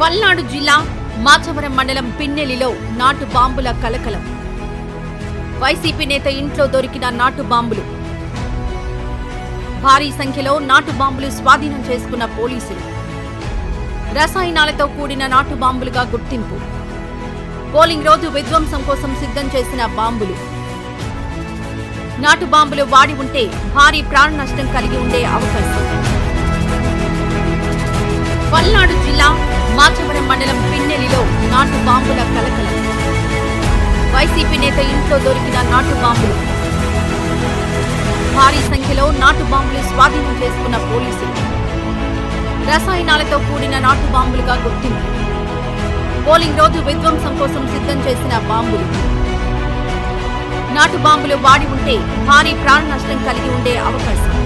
పల్నాడు జిల్లా మాచవరం మండలం పిన్నెలిలో నాటు బాంబుల కలకలం. వైసీపీ నేత ఇంట్లో దొరికిన నాటు బాంబులు. భారీ సంఖ్యలో నాటు బాంబులు స్వాధీనం చేసుకున్న పోలీసులు. రసాయనాలతో కూడిన నాటు బాంబులుగా గుర్తింపు. పోలింగ్ రోజు విధ్వంసం కోసం సిద్ధం చేసిన బాంబులు. నాటు బాంబులు వాడి ఉంటే భారీ ప్రాణ నష్టం కలిగి ఉండే అవకాశం. పల్నాడు మాచవరం మండలం పిన్నెలిలో నాటు బాంబుల కలకలం. వైసీపీ నేత ఇంట్లో దొరికిన నాటు బాంబులు. భారీ సంఖ్యలో నాటు బాంబులు స్వాధీనం చేసుకున్న పోలీసులు. రసాయనాలతో కూడిన నాటు బాంబులుగా గుర్తింపు. పోలింగ్ రోజు విధ్వంసం కోసం సిద్ధం చేసిన బాంబులు. నాటు బాంబులు వాడి ఉంటే భారీ ప్రాణ నష్టం కలిగి ఉండే అవకాశం.